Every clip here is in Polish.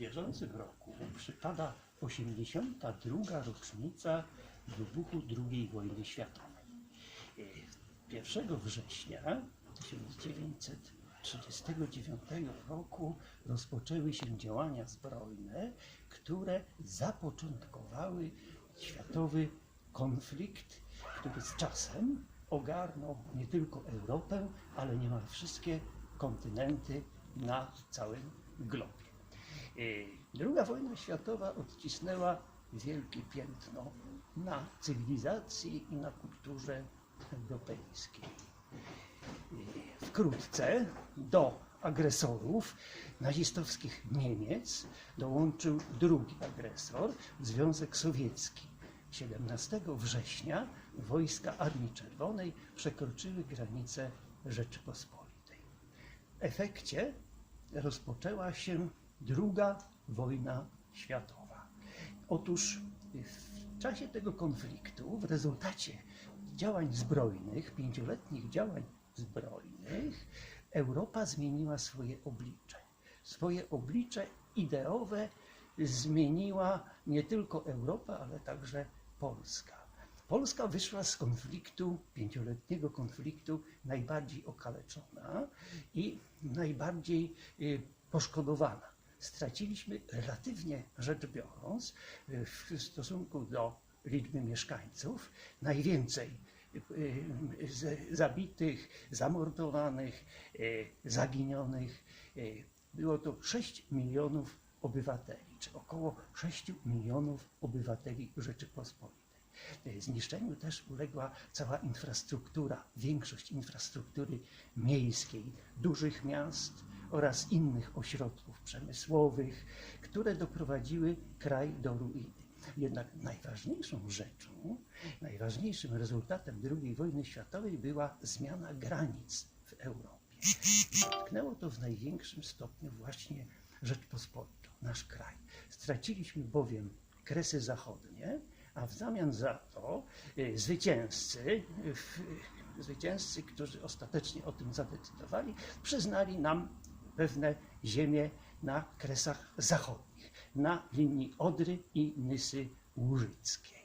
bieżącym roku przypada 82. rocznica wybuchu II wojny światowej. E, 1 września 1939 roku rozpoczęły się działania zbrojne, które zapoczątkowały światowy konflikt, który z czasem ogarnął nie tylko Europę, ale niemal wszystkie kontynenty na całym globie. Y, Druga wojna światowa odcisnęła wielkie piętno na cywilizacji i na kulturze europejskiej. Y, Wkrótce do agresorów nazistowskich Niemiec dołączył drugi agresor, Związek Sowiecki. 17 września wojska Armii Czerwonej przekroczyły granice Rzeczypospolitej. W efekcie rozpoczęła się druga wojna światowa. Otóż w czasie tego konfliktu, w rezultacie działań zbrojnych, pięcioletnich działań zbrojnych, Europa zmieniła swoje oblicze. Swoje oblicze ideowe zmieniła nie tylko Europa, ale także Polska. Polska wyszła z konfliktu, pięcioletniego konfliktu, najbardziej okaleczona i najbardziej y, poszkodowana. Straciliśmy relatywnie rzecz biorąc, y, w stosunku do liczby mieszkańców, najwięcej z- zabitych, zamordowanych, y, zaginionych. Było to 6 milionów obywateli, czy około 6 milionów obywateli Rzeczypospolitej. Zniszczeniu też uległa cała infrastruktura, większość infrastruktury miejskiej, dużych miast oraz innych ośrodków przemysłowych, które doprowadziły kraj do ruiny. Jednak najważniejszą rzeczą, najważniejszym rezultatem II wojny światowej była zmiana granic w Europie. Dotknęło to w największym stopniu właśnie Rzeczpospolitą, nasz kraj. Straciliśmy bowiem kresy zachodnie, a w zamian za to y, zwycięzcy, y, zwycięzcy, którzy ostatecznie o tym zadecydowali, przyznali nam pewne ziemie na kresach zachodnich, na linii Odry i Nysy Łużyckiej.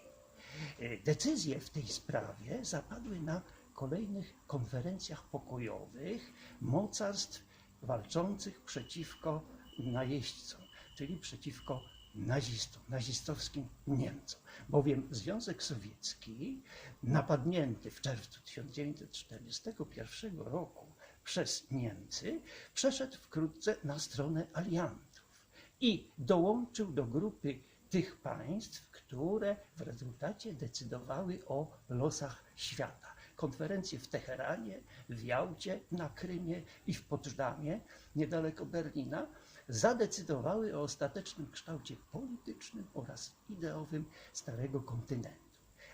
E, Decyzje w tej sprawie zapadły na kolejnych konferencjach pokojowych mocarstw walczących przeciwko najeźdźcom, czyli przeciwko nazistom, nazistowskim Niemcom. Bowiem Związek Sowiecki, napadnięty w czerwcu 1941 roku przez Niemcy, przeszedł wkrótce na stronę aliantów i dołączył do grupy tych państw, które w rezultacie decydowały o losach świata. Konferencje w Teheranie, w Jałcie, na Krymie i w Poczdamie, niedaleko Berlina, zadecydowały o ostatecznym kształcie politycznym oraz ideowym Starego Kontynentu.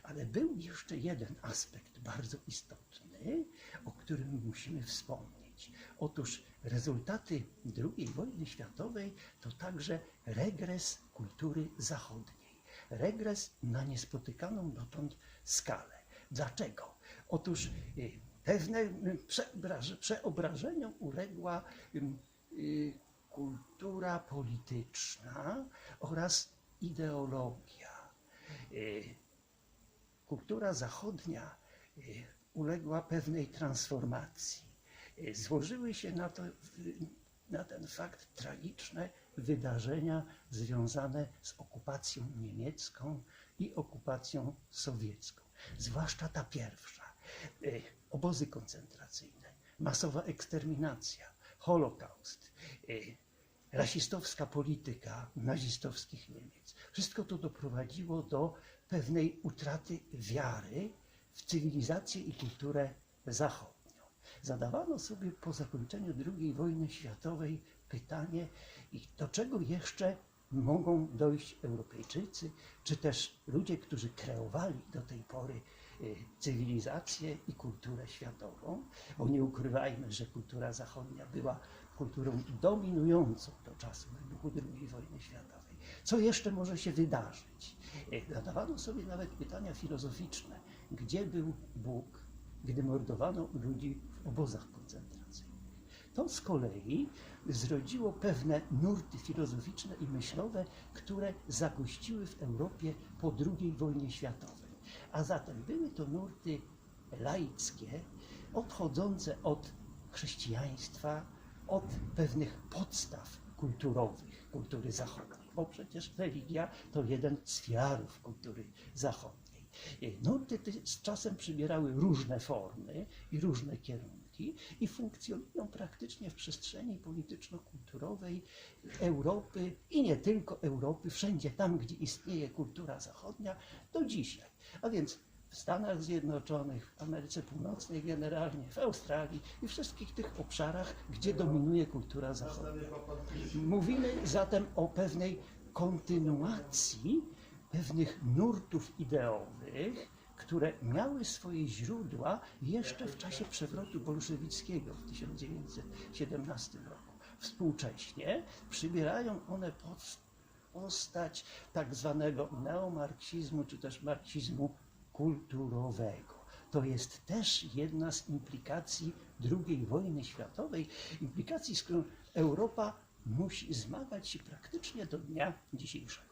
Ale był jeszcze jeden aspekt bardzo istotny, o którym musimy wspomnieć. Otóż rezultaty II wojny światowej to także regres kultury zachodniej. Regres na niespotykaną dotąd skalę. Dlaczego? Otóż y, pewne y, przeobraż- przeobrażeniom uległa y, kultura polityczna oraz ideologia. Kultura zachodnia y, uległa pewnej transformacji. Y, Złożyły się na, to, na ten fakt tragiczne wydarzenia związane z okupacją niemiecką i okupacją sowiecką. Zwłaszcza ta pierwsza. Y, Obozy koncentracyjne, masowa eksterminacja, Holokaust, rasistowska polityka nazistowskich Niemiec. Wszystko to doprowadziło do pewnej utraty wiary w cywilizację i kulturę zachodnią. Zadawano sobie po zakończeniu II wojny światowej pytanie, do czego jeszcze mogą dojść Europejczycy, czy też ludzie, którzy kreowali do tej pory y, cywilizację i kulturę światową, bo nie ukrywajmy, że kultura zachodnia była kulturą dominującą do czasu wybuchu II wojny światowej. Co jeszcze może się wydarzyć? Y, Zadawano sobie nawet pytania filozoficzne. Gdzie był Bóg, gdy mordowano ludzi w obozach koncentracyjnych? To z kolei zrodziło pewne nurty filozoficzne i myślowe, które zagościły w Europie po II wojnie światowej. A zatem były to nurty laickie, odchodzące od chrześcijaństwa, od pewnych podstaw kulturowych kultury zachodniej, bo przecież religia to jeden z filarów kultury zachodniej. Nurty z czasem przybierały różne formy i różne kierunki i funkcjonują praktycznie w przestrzeni polityczno-kulturowej Europy i nie tylko Europy, wszędzie tam, gdzie istnieje kultura zachodnia, do dzisiaj. A więc w Stanach Zjednoczonych, w Ameryce Północnej generalnie, w Australii i wszystkich tych obszarach, gdzie dominuje kultura zachodnia. Mówimy zatem o pewnej kontynuacji pewnych nurtów ideowych, które miały swoje źródła jeszcze w czasie przewrotu bolszewickiego w 1917 roku. Współcześnie przybierają one postać tak zwanego neomarksizmu, czy też marksizmu kulturowego. To jest też jedna z implikacji II wojny światowej, implikacji, z którą Europa musi zmagać się praktycznie do dnia dzisiejszego.